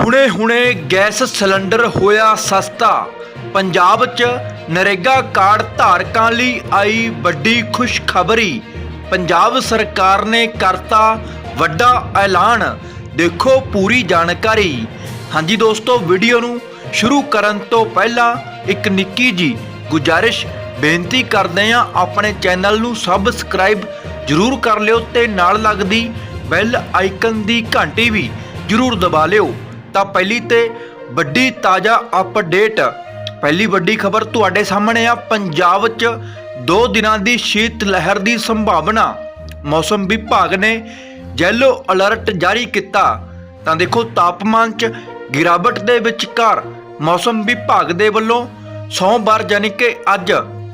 ਹੁਣੇ-ਹੁਣੇ gas cylinder ਹੋਇਆ ਸਸਤਾ। ਪੰਜਾਬ 'ਚ ਨਰੇਗਾ ਕਾਰਡ ਧਾਰਕਾਂ ਲਈ ਆਈ ਵੱਡੀ ਖੁਸ਼ਖਬਰੀ। ਪੰਜਾਬ ਸਰਕਾਰ ਨੇ ਕਰਤਾ ਵੱਡਾ ਐਲਾਨ। ਦੇਖੋ ਪੂਰੀ ਜਾਣਕਾਰੀ। ਹਾਂਜੀ ਦੋਸਤੋ, ਵੀਡੀਓ ਨੂੰ ਸ਼ੁਰੂ ਕਰਨ ਤੋਂ ਪਹਿਲਾਂ ਇੱਕ ਨਿੱਕੀ ਜੀ ਗੁਜਾਰਿਸ਼ ਬੇਨਤੀ ਕਰਦੇ ਹਾਂ ਆਪਣੇ ਚੈਨਲ ਨੂੰ ਸਬਸਕ੍ਰਾਈਬ ਜਰੂਰ ਕਰ ਲਿਓ ਤੇ ਨਾਲ ਲੱਗਦੀ ਬੈਲ ਆਈਕਨ ਦੀ ਘੰਟੀ ਵੀ ਜਰੂਰ ਦਬਾ ਲਿਓ। ਤਾਂ ਪਹਿਲੀ ਤੇ ਵੱਡੀ ਤਾਜ਼ਾ ਅਪਡੇਟ ਪਹਿਲੀ ਵੱਡੀ ਖਬਰ ਤੁਹਾਡੇ ਸਾਹਮਣੇ ਆ, ਪੰਜਾਬ 'ਚ 2 ਦਿਨਾਂ ਦੀ ਸ਼ੀਤ ਲਹਿਰ ਦੀ ਸੰਭਾਵਨਾ। ਮੌਸਮ ਵਿਭਾਗ ਨੇ ਯੈਲੋ ਅਲਰਟ ਜਾਰੀ ਕੀਤਾ। ਤਾਂ ਦੇਖੋ ਤਾਪਮਾਨ 'ਚ ਗਿਰਾਵਟ ਦੇ ਵਿਚਕਾਰ ਮੌਸਮ ਵਿਭਾਗ ਦੇ ਵੱਲੋਂ ਸੋਮਵਾਰ ਯਾਨੀ ਕਿ ਅੱਜ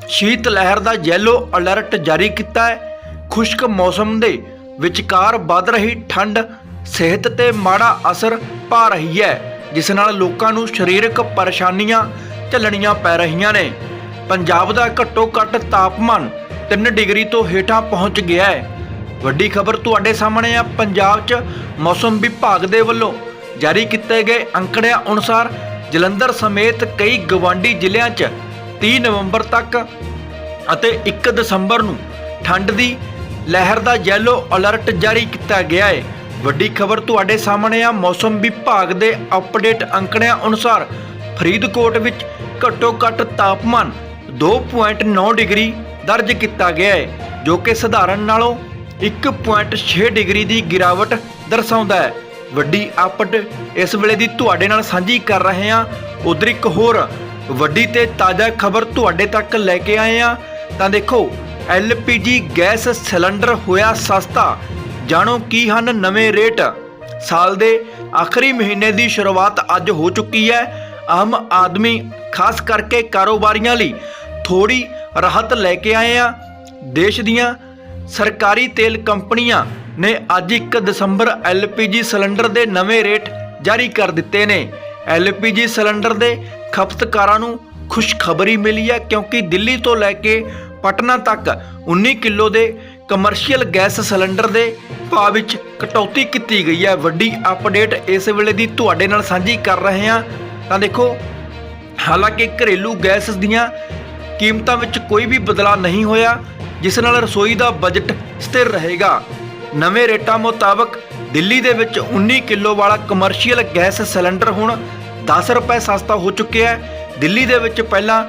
ਸ਼ੀਤ ਲਹਿਰ ਦਾ ਯੈਲੋ ਅਲਰਟ ਜਾਰੀ ਕੀਤਾ ਹੈ। ਖੁਸ਼ਕ ਮੌਸਮ ਦੇ ਵਿਚਕਾਰ ਵੱਧ ਰਹੀ ਠੰਡ ਸਿਹਤ ਤੇ ਮਾੜਾ ਅਸਰ ਪਾ ਰਹੀ ਹੈ, ਜਿਸ ਨਾਲ ਲੋਕਾਂ ਨੂੰ ਸਰੀਰਕ ਪਰੇਸ਼ਾਨੀਆਂ ਝੱਲਣੀਆਂ ਪੈ ਰਹੀਆਂ ਨੇ। ਪੰਜਾਬ ਦਾ ਘੱਟੋ ਘੱਟ ਤਾਪਮਾਨ 3 ਡਿਗਰੀ ਤੋਂ ਹੇਠਾਂ ਪਹੁੰਚ ਗਿਆ ਹੈ। ਵੱਡੀ ਖਬਰ ਤੁਹਾਡੇ ਸਾਹਮਣੇ ਆ, ਪੰਜਾਬ 'ਚ ਮੌਸਮ ਵਿਭਾਗ ਦੇ ਵੱਲੋਂ ਜਾਰੀ ਕੀਤੇ ਗਏ ਅੰਕੜਿਆਂ ਅਨੁਸਾਰ ਜਲੰਧਰ ਸਮੇਤ ਕਈ ਗਵਾਂਢੀ ਜ਼ਿਲ੍ਹਿਆਂ 'ਚ 30 ਨਵੰਬਰ ਤੱਕ ਅਤੇ 1 ਦਸੰਬਰ ਨੂੰ ਠੰਡ ਦੀ ਲਹਿਰ ਦਾ ਯੈਲੋ ਅਲਰਟ ਜਾਰੀ ਕੀਤਾ ਗਿਆ ਹੈ। ਵੱਡੀ ਖਬਰ ਤੁਹਾਡੇ ਸਾਹਮਣੇ ਆ। ਮੌਸਮ ਵਿਭਾਗ ਦੇ ਅਪਡੇਟ ਅੰਕੜਿਆਂ ਅਨੁਸਾਰ ਫਰੀਦਕੋਟ ਵਿੱਚ ਘੱਟੋ ਘੱਟ ਤਾਪਮਾਨ 2.9 ਡਿਗਰੀ ਦਰਜ ਕੀਤਾ ਗਿਆ ਹੈ, ਜੋ ਕਿ ਸਧਾਰਨ ਨਾਲੋਂ 1.6 ਡਿਗਰੀ ਦੀ ਗਿਰਾਵਟ ਦਰਸਾਉਂਦਾ ਹੈ। ਵੱਡੀ ਅਪਡੇਟ ਇਸ ਵੇਲੇ ਦੀ ਤੁਹਾਡੇ ਨਾਲ ਸਾਂਝੀ ਕਰ ਰਹੇ ਹਾਂ। ਉਧਰ ਇੱਕ ਹੋਰ ਵੱਡੀ ਤੇ ਤਾਜ਼ਾ ਖਬਰ ਤੁਹਾਡੇ ਤੱਕ ਲੈ ਕੇ ਆਏ ਹਾਂ। ਤਾਂ ਦੇਖੋ LPG ਗੈਸ ਸਿਲੰਡਰ ਹੋਇਆ ਸਸਤਾ। ਜਾਣੋ ਕੀ ਹਨ ਨਵੇਂ ਰੇਟ। ਸਾਲ ਦੇ ਆਖਰੀ ਮਹੀਨੇ ਦੀ ਸ਼ੁਰੂਆਤ ਅੱਜ ਹੋ ਚੁੱਕੀ ਹੈ। ਆਮ ਆਦਮੀ, ਖਾਸ ਕਰਕੇ ਕਾਰੋਬਾਰੀਆਂ ਲਈ ਥੋੜੀ ਰਾਹਤ ਲੈ ਕੇ ਆਏ ਆ ਦੇਸ਼ ਦੀਆਂ ਸਰਕਾਰੀ ਤੇਲ ਕੰਪਨੀਆਂ ਨੇ ਅੱਜ 1 ਦਸੰਬਰ LPG ਸਿਲੰਡਰ ਦੇ ਨਵੇਂ ਰੇਟ ਜਾਰੀ ਕਰ ਦਿੱਤੇ ਨੇ। LPG ਸਿਲੰਡਰ ਦੇ ਖਪਤਕਾਰਾਂ ਨੂੰ ਖੁਸ਼ਖਬਰੀ ਮਿਲੀ ਹੈ ਕਿਉਂਕਿ ਦਿੱਲੀ ਤੋਂ ਲੈ ਕੇ ਪਟਨਾ ਤੱਕ 19 ਕਿਲੋ ਦੇ ਕਮਰਸ਼ੀਅਲ ਗੈਸ ਸਿਲੰਡਰ ਦੇ ਭਾਅ ਵਿੱਚ ਕਟੌਤੀ ਕੀਤੀ ਗਈ ਹੈ। ਵੱਡੀ ਅਪਡੇਟ ਇਸ ਵੇਲੇ ਦੀ ਤੁਹਾਡੇ ਨਾਲ ਸਾਂਝੀ ਕਰ ਰਹੇ ਹਾਂ। ਤਾਂ ਦੇਖੋ, ਹਾਲਾਂਕਿ ਘਰੇਲੂ ਗੈਸ ਦੀਆਂ ਕੀਮਤਾਂ ਵਿੱਚ ਕੋਈ ਵੀ ਬਦਲਾਅ ਨਹੀਂ ਹੋਇਆ, ਜਿਸ ਨਾਲ ਰਸੋਈ ਦਾ ਬਜਟ ਸਥਿਰ ਰਹੇਗਾ। ਨਵੇਂ ਰੇਟਾਂ ਮੁਤਾਬਕ ਦਿੱਲੀ ਦੇ ਵਿੱਚ 19 ਕਿਲੋ ਵਾਲਾ ਕਮਰਸ਼ੀਅਲ ਗੈਸ ਸਿਲੰਡਰ ਹੁਣ 10 ਰੁਪਏ ਸਸਤਾ ਹੋ ਚੁੱਕਿਆ ਹੈ। ਦਿੱਲੀ ਦੇ ਵਿੱਚ ਪਹਿਲਾਂ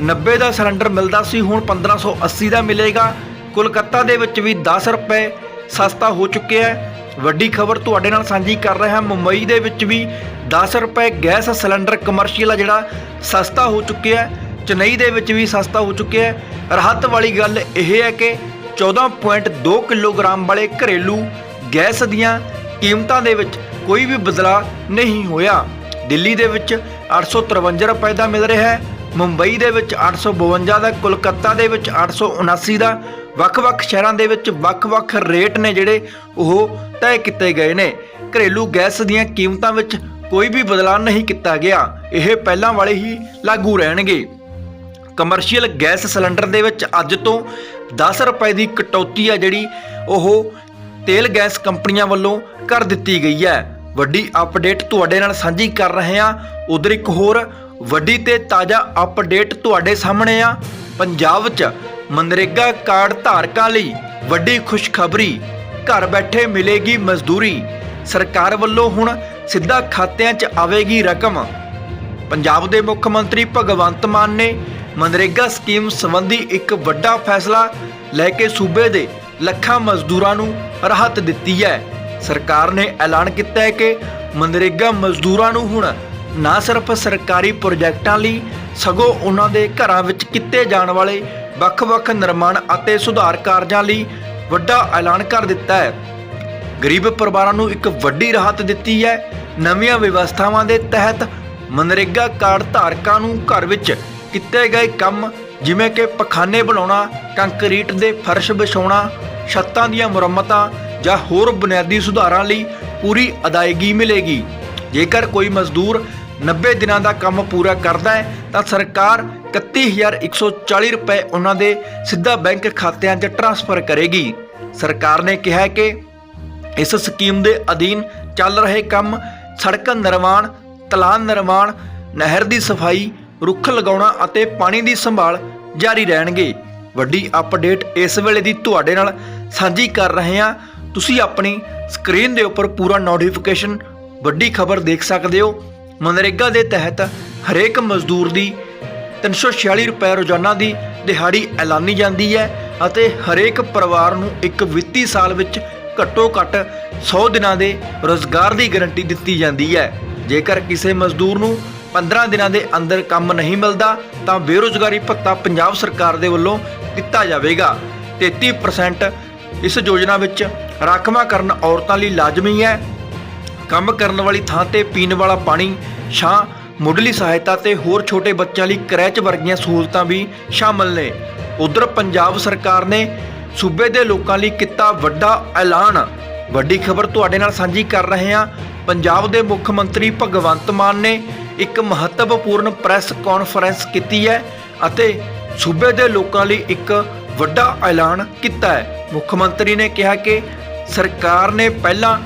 1590 ਦਾ ਸਿਲੰਡਰ ਮਿਲਦਾ ਸੀ, ਹੁਣ 1580 ਦਾ ਮਿਲੇਗਾ। ਕੋਲਕਾਤਾ ਦੇ ਵਿੱਚ ਵੀ 10 ਰੁਪਏ ਸਸਤਾ ਹੋ ਚੁੱਕਿਆ ਹੈ ਵੱਡੀ ਖਬਰ ਤੁਹਾਡੇ ਨਾਲ ਸਾਂਝੀ ਕਰ ਰਿਹਾ ਹਾਂ, ਮੁੰਬਈ ਦੇ ਵਿੱਚ ਵੀ 10 ਰੁਪਏ ਗੈਸ ਸਿਲੰਡਰ ਕਮਰਸ਼ੀਅਲ ਆ ਜਿਹੜਾ ਸਸਤਾ ਹੋ ਚੁੱਕਿਆ ਹੈ। ਚੇਨਈ ਦੇ ਵਿੱਚ ਵੀ ਸਸਤਾ ਹੋ ਚੁੱਕਿਆ ਹੈ। ਰਾਹਤ ਵਾਲੀ ਗੱਲ ਇਹ ਹੈ ਕਿ 14.2 ਕਿਲੋਗ੍ਰਾਮ ਵਾਲੇ ਘਰੇਲੂ ਗੈਸ ਦੀਆਂ ਕੀਮਤਾਂ ਦੇ ਵਿੱਚ ਕੋਈ ਵੀ ਬਦਲਾਅ ਨਹੀਂ ਹੋਇਆ। ਦਿੱਲੀ ਦੇ ਵਿੱਚ 853 ਰੁਪਏ ਦਾ ਮਿਲ ਰਿਹਾ ਹੈ। ਮੁੰਬਈ ਦੇ ਵਿੱਚ 852 ਦਾ, ਕੋਲਕਾਤਾ ਦੇ ਵਿੱਚ 879 ਦਾ, ਵੱਖ-ਵੱਖ ਸ਼ਹਿਰਾਂ ਦੇ ਵਿੱਚ ਵੱਖ-ਵੱਖ ਰੇਟ ਨੇ ਜਿਹੜੇ ਉਹ ਤੈਅ ਕੀਤੇ ਗਏ ਨੇ। ਘਰੇਲੂ ਗੈਸ ਦੀਆਂ ਕੀਮਤਾਂ ਵਿੱਚ ਕੋਈ ਵੀ ਬਦਲਾਅ ਨਹੀਂ ਕੀਤਾ ਗਿਆ। ਇਹ ਪਹਿਲਾਂ ਵਾਲੇ ਹੀ ਲਾਗੂ ਰਹਿਣਗੇ। ਕਮਰਸ਼ੀਅਲ ਗੈਸ ਸਿਲੰਡਰ ਦੇ ਵਿੱਚ ਅੱਜ ਤੋਂ 10 ਰੁਪਏ ਦੀ ਕਟੌਤੀ ਆ ਜਿਹੜੀ ਉਹ ਤੇਲ ਗੈਸ ਕੰਪਨੀਆਂ ਵੱਲੋਂ ਕਰ ਦਿੱਤੀ ਗਈ ਹੈ। ਵੱਡੀ ਅਪਡੇਟ ਤੁਹਾਡੇ ਨਾਲ ਸਾਂਝੀ ਕਰ ਰਹੇ ਹਾਂ। ਉਧਰ ਇੱਕ ਹੋਰ ਵੱਡੀ ਤੇ ਤਾਜ਼ਾ ਅਪਡੇਟ ਤੁਹਾਡੇ ਸਾਹਮਣੇ ਆ। ਪੰਜਾਬ 'ਚ ਮਨਰੇਗਾ ਕਾਰਡ ਧਾਰਕਾਂ ਲਈ ਵੱਡੀ ਖੁਸ਼ਖਬਰੀ। ਘਰ ਬੈਠੇ ਮਿਲੇਗੀ ਮਜ਼ਦੂਰੀ। ਸਰਕਾਰ ਵੱਲੋਂ ਹੁਣ ਸਿੱਧਾ ਖਾਤਿਆਂ 'ਚ ਆਵੇਗੀ ਰਕਮ। ਪੰਜਾਬ ਦੇ ਮੁੱਖ ਮੰਤਰੀ ਭਗਵੰਤ ਮਾਨ ਨੇ ਮਨਰੇਗਾ ਸਕੀਮ ਸੰਬੰਧੀ ਇੱਕ ਵੱਡਾ ਫੈਸਲਾ ਲੈ ਕੇ ਸੂਬੇ ਦੇ ਲੱਖਾਂ ਮਜ਼ਦੂਰਾਂ ਨੂੰ ਰਾਹਤ ਦਿੱਤੀ ਹੈ। ਸਰਕਾਰ ਨੇ ਐਲਾਨ ਕੀਤਾ ਹੈ ਕਿ ਮਨਰੇਗਾ ਮਜ਼ਦੂਰਾਂ ਨੂੰ ਹੁਣ ਨਾ ਸਿਰਫ ਸਰਕਾਰੀ ਪ੍ਰੋਜੈਕਟਾਂ ਲਈ, ਸਗੋਂ ਉਹਨਾਂ ਦੇ ਘਰਾਂ ਵਿੱਚ ਕੀਤੇ ਜਾਣ ਵਾਲੇ ਵੱਖ-ਵੱਖ ਨਿਰਮਾਣ ਅਤੇ ਸੁਧਾਰ ਕਾਰਜਾਂ ਲਈ ਵੱਡਾ ਐਲਾਨ ਕਰ ਦਿੱਤਾ ਹੈ। ਗਰੀਬ ਪਰਿਵਾਰਾਂ ਨੂੰ ਇੱਕ ਵੱਡੀ ਰਾਹਤ ਦਿੱਤੀ ਹੈ ਨਵੀਆਂ ਵਿਵਸਥਾਵਾਂ ਦੇ ਤਹਿਤ ਮਨਰੇਗਾ ਕਾਰਡ ਧਾਰਕਾਂ ਨੂੰ ਘਰ ਵਿੱਚ ਕੀਤੇ ਗਏ ਕੰਮ, ਜਿਵੇਂ ਕਿ ਪਖਾਨੇ ਬਣਾਉਣਾ, ਕੰਕਰੀਟ ਦੇ ਫਰਸ਼ ਵਿਛਾਉਣਾ, ਛੱਤਾਂ ਦੀਆਂ ਮੁਰੰਮਤਾਂ ਜਾਂ ਹੋਰ ਬੁਨਿਆਦੀ ਸੁਧਾਰਾਂ ਲਈ ਪੂਰੀ ਅਦਾਇਗੀ ਮਿਲੇਗੀ। ਜੇਕਰ ਕੋਈ ਮਜ਼ਦੂਰ 90 ਦਿਨਾਂ ਦਾ ਕੰਮ ਪੂਰਾ ਕਰਦਾ ਹੈ, ਤਾਂ ਸਰਕਾਰ 31140 ਰੁਪਏ ਉਹਨਾਂ ਦੇ ਸਿੱਧਾ ਬੈਂਕ ਖਾਤਿਆਂ 'ਚ ਟ੍ਰਾਂਸਫਰ ਕਰੇਗੀ। ਸਰਕਾਰ ਨੇ ਕਿਹਾ ਹੈ ਕਿ ਇਸ ਸਕੀਮ ਦੇ ਅਧੀਨ ਚੱਲ ਰਹੇ ਕੰਮ ਸੜਕ ਨਿਰਮਾਣ ਤਲਾਨ ਨਿਰਮਾਣ, ਨਹਿਰ ਦੀ ਸਫ਼ਾਈ, ਰੁੱਖ ਲਗਾਉਣਾ ਅਤੇ ਪਾਣੀ ਦੀ ਸੰਭਾਲ ਜਾਰੀ ਰਹਿਣਗੇ। ਵੱਡੀ ਅਪਡੇਟ ਇਸ ਵੇਲੇ ਦੀ ਤੁਹਾਡੇ ਨਾਲ ਸਾਂਝੀ ਕਰ ਰਹੇ ਹਾਂ। ਤੁਸੀਂ ਆਪਣੀ ਸਕਰੀਨ ਦੇ ਉੱਪਰ ਪੂਰਾ ਨੋਟੀਫਿਕੇਸ਼ਨ ਵੱਡੀ ਖਬਰ ਦੇਖ ਸਕਦੇ ਹੋ। ਮਨਰੇਗਾ ਦੇ ਤਹਿਤ ਹਰੇਕ ਮਜ਼ਦੂਰ ਦੀ 346 ਰੁਪਏ ਰੋਜ਼ਾਨਾ ਦੀ ਦਿਹਾੜੀ ਐਲਾਨੀ ਜਾਂਦੀ ਹੈ ਅਤੇ ਹਰੇਕ ਪਰਿਵਾਰ ਨੂੰ ਇੱਕ ਵਿੱਤੀ ਸਾਲ ਵਿੱਚ ਘੱਟੋ ਘੱਟ 100 ਦਿਨਾਂ ਦੇ ਰੋਜ਼ਗਾਰ ਦੀ ਗਾਰੰਟੀ ਦਿੱਤੀ ਜਾਂਦੀ ਹੈ। ਜੇਕਰ ਕਿਸੇ ਮਜ਼ਦੂਰ ਨੂੰ 15 ਦਿਨਾਂ ਦੇ ਅੰਦਰ ਕੰਮ ਨਹੀਂ ਮਿਲਦਾ, ਤਾਂ ਬੇਰੋਜ਼ਗਾਰੀ ਭੱਤਾ ਪੰਜਾਬ ਸਰਕਾਰ ਦੇ ਵੱਲੋਂ ਦਿੱਤਾ ਜਾਵੇਗਾ। 33% ਇਸ ਯੋਜਨਾ ਵਿੱਚ ਰਾਖਵਾਂਕਰਨ ਔਰਤਾਂ ਲਈ ਲਾਜ਼ਮੀ ਹੈ। ਕੰਮ ਕਰਨ ਵਾਲੀ ਥਾਂ ਤੇ ਪੀਣ ਵਾਲਾ ਪਾਣੀ ਛਾਂ ਮੁੱਢਲੀ ਸਹਾਇਤਾ ਤੇ ਹੋਰ ਛੋਟੇ ਬੱਚਿਆਂ ਲਈ ਕਰੈਚ ਵਰਗੀਆਂ ਸਹੂਲਤਾਂ ਵੀ ਸ਼ਾਮਲ ਨੇ। ਉਧਰ ਪੰਜਾਬ ਸਰਕਾਰ ਨੇ ਸੂਬੇ ਦੇ ਲੋਕਾਂ ਲਈ ਕੀਤਾ ਵੱਡਾ ਐਲਾਨ। ਵੱਡੀ ਖਬਰ ਤੁਹਾਡੇ ਨਾਲ ਸਾਂਝੀ ਕਰ ਰਹੇ ਹਾਂ। ਪੰਜਾਬ ਦੇ ਮੁੱਖ ਮੰਤਰੀ ਭਗਵੰਤ ਮਾਨ ਨੇ ਇੱਕ ਮਹੱਤਵਪੂਰਨ ਪ੍ਰੈਸ ਕਾਨਫਰੰਸ ਕੀਤੀ ਹੈ ਅਤੇ ਸੂਬੇ ਦੇ ਲੋਕਾਂ ਲਈ ਇੱਕ ਵੱਡਾ ਐਲਾਨ ਕੀਤਾ ਹੈ। ਮੁੱਖ ਮੰਤਰੀ ਨੇ ਕਿਹਾ ਕਿ ਸਰਕਾਰ ਨੇ ਪਹਿਲਾਂ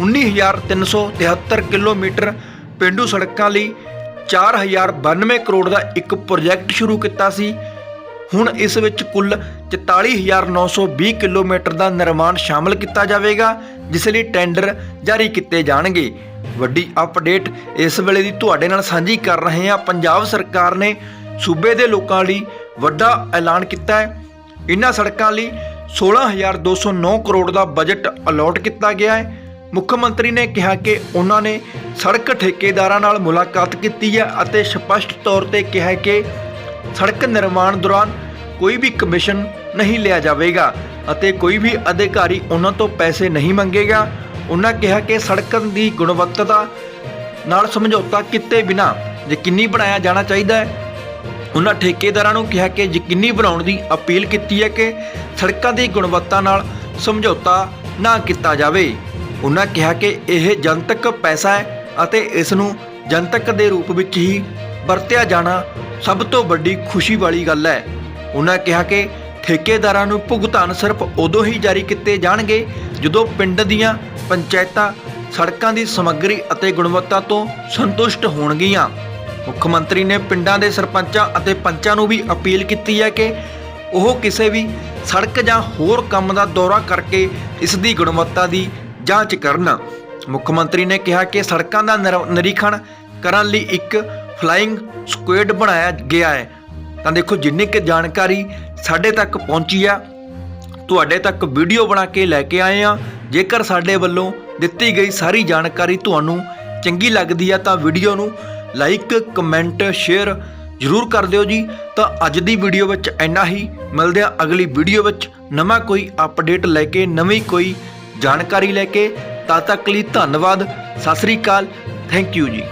19373 ਕਿਲੋਮੀਟਰ ਪਿੰਡੂ ਸੜਕਾਂ ਲਈ 4092 ਕਰੋੜ ਦਾ ਇੱਕ ਪ੍ਰੋਜੈਕਟ ਸ਼ੁਰੂ ਕੀਤਾ ਸੀ। ਹੁਣ ਇਸ ਵਿੱਚ ਕੁੱਲ 44920 ਕਿਲੋਮੀਟਰ ਦਾ ਨਿਰਮਾਣ ਸ਼ਾਮਲ ਕੀਤਾ ਜਾਵੇਗਾ, ਜਿਸ ਲਈ ਟੈਂਡਰ ਜਾਰੀ ਕੀਤੇ ਜਾਣਗੇ। ਵੱਡੀ ਅਪਡੇਟ ਇਸ ਵੇਲੇ ਦੀ ਤੁਹਾਡੇ ਨਾਲ ਸਾਂਝੀ ਕਰ ਰਹੇ ਹਾਂ। ਪੰਜਾਬ ਸਰਕਾਰ ਨੇ ਸੂਬੇ ਦੇ ਲੋਕਾਂ ਲਈ ਵੱਡਾ ਐਲਾਨ ਕੀਤਾ ਹੈ। ਇਨ੍ਹਾਂ ਸੜਕਾਂ ਲਈ 16209 ਕਰੋੜ ਦਾ ਬਜਟ ਅਲਾਟ ਕੀਤਾ ਗਿਆ ਹੈ। ਮੁੱਖ ਮੰਤਰੀ ਨੇ ਕਿਹਾ ਕਿ ਉਹਨਾਂ ਨੇ ਸੜਕ ਠੇਕੇਦਾਰਾਂ ਨਾਲ ਮੁਲਾਕਾਤ ਕੀਤੀ ਹੈ ਅਤੇ ਸਪਸ਼ਟ ਤੌਰ ਤੇ ਕਿਹਾ ਕਿ ਸੜਕ ਨਿਰਮਾਣ ਦੌਰਾਨ ਕੋਈ ਵੀ ਕਮਿਸ਼ਨ ਨਹੀਂ ਲਿਆ ਜਾਵੇਗਾ ਅਤੇ ਕੋਈ ਵੀ ਅਧਿਕਾਰੀ ਉਹਨਾਂ ਤੋਂ ਪੈਸੇ ਨਹੀਂ ਮੰਗੇਗਾ। ਉਹਨਾਂ ਕਿਹਾ ਕਿ ਸੜਕਾਂ ਦੀ ਗੁਣਵੱਤਾ ਨਾਲ ਸਮਝੌਤਾ ਕੀਤੇ ਬਿਨਾ ਯਕੀਨੀ ਬਣਾਇਆ ਜਾਣਾ ਚਾਹੀਦਾ ਹੈ। ਉਹਨਾਂ ਠੇਕੇਦਾਰਾਂ ਨੂੰ ਕਿਹਾ ਕਿ ਯਕੀਨੀ ਬਣਾਉਣ ਦੀ ਅਪੀਲ ਕੀਤੀ ਹੈ ਕਿ ਸੜਕਾਂ ਦੀ ਗੁਣਵੱਤਾ ਨਾਲ ਸਮਝੌਤਾ ਨਾ ਕੀਤਾ ਜਾਵੇ। ਉਹਨਾਂ ਕਿਹਾ ਕਿ ਇਹ ਜਨਤਕ ਪੈਸਾ ਹੈ ਅਤੇ ਇਸ ਨੂੰ ਜਨਤਕ ਦੇ ਰੂਪ ਵਿੱਚ ਹੀ ਵਰਤਿਆ ਜਾਣਾ ਸਭ ਤੋਂ ਵੱਡੀ ਖੁਸ਼ੀ ਵਾਲੀ ਗੱਲ ਹੈ। ਉਹਨਾਂ ਕਿਹਾ ਕਿ ਠੇਕੇਦਾਰਾਂ ਨੂੰ ਭੁਗਤਾਨ ਸਿਰਫ ਉਦੋਂ ਹੀ ਜਾਰੀ ਕੀਤੇ ਜਾਣਗੇ ਜਦੋਂ ਪਿੰਡ ਦੀਆਂ ਪੰਚਾਇਤਾਂ ਸੜਕਾਂ ਦੀ ਸਮੱਗਰੀ ਅਤੇ ਗੁਣਵੱਤਾ ਤੋਂ ਸੰਤੁਸ਼ਟ ਹੋਣਗੀਆਂ। ਮੁੱਖ ਮੰਤਰੀ ਨੇ ਪਿੰਡਾਂ ਦੇ ਸਰਪੰਚਾਂ ਅਤੇ ਪੰਚਾਂ ਨੂੰ ਵੀ ਅਪੀਲ ਕੀਤੀ ਹੈ ਕਿ ਉਹ ਕਿਸੇ ਵੀ ਸੜਕ ਜਾਂ ਹੋਰ ਕੰਮ ਦਾ ਦੌਰਾ ਕਰਕੇ ਇਸ ਦੀ ਗੁਣਵੱਤਾ ਦੀ ਜਾਂਚ ਕਰਨ। ਮੁੱਖ ਮੰਤਰੀ ਨੇ ਕਿਹਾ ਕਿ ਸੜਕਾਂ ਦਾ ਨਿਰ- ਨਿਰੀਖਣ ਕਰਨ ਲਈ ਇੱਕ ਫਲਾਈਂਗ ਸਕੁਐਡ ਬਣਾਇਆ ਗਿਆ ਹੈ। ਤਾਂ ਦੇਖੋ, ਜਿੰਨੀ ਕਿ ਜਾਣਕਾਰੀ ਸਾਡੇ ਤੱਕ ਪਹੁੰਚੀ ਆ, ਤੁਹਾਡੇ ਤੱਕ ਵੀਡੀਓ ਬਣਾ ਕੇ ਲੈ ਕੇ ਆਏ ਆ। ਜੇਕਰ ਸਾਡੇ ਵੱਲੋਂ ਦਿੱਤੀ ਗਈ ਸਾਰੀ ਜਾਣਕਾਰੀ ਤੁਹਾਨੂੰ ਚੰਗੀ ਲੱਗਦੀ ਆ, ਤਾਂ ਵੀਡੀਓ ਨੂੰ ਲਾਈਕ ਕਮੈਂਟ ਸ਼ੇਅਰ ਜ਼ਰੂਰ ਕਰ ਦਿਓ ਜੀ। ਤਾਂ ਅੱਜ ਦੀ ਵੀਡੀਓ ਵਿੱਚ ਇੰਨਾ ਹੀ। ਮਿਲਦੇ ਆ ਅਗਲੀ ਵੀਡੀਓ ਵਿੱਚ ਨਵਾਂ ਕੋਈ ਅਪਡੇਟ ਲੈ ਕੇ, ਨਵੀਂ ਕੋਈ ਜਾਣਕਾਰੀ ਲੈ ਕੇ ਤਦ ਤੱਕ ਲਈ ਧੰਨਵਾਦ। ਸਤਿ ਸ੍ਰੀ ਅਕਾਲ। ਥੈਂਕ ਯੂ ਜੀ।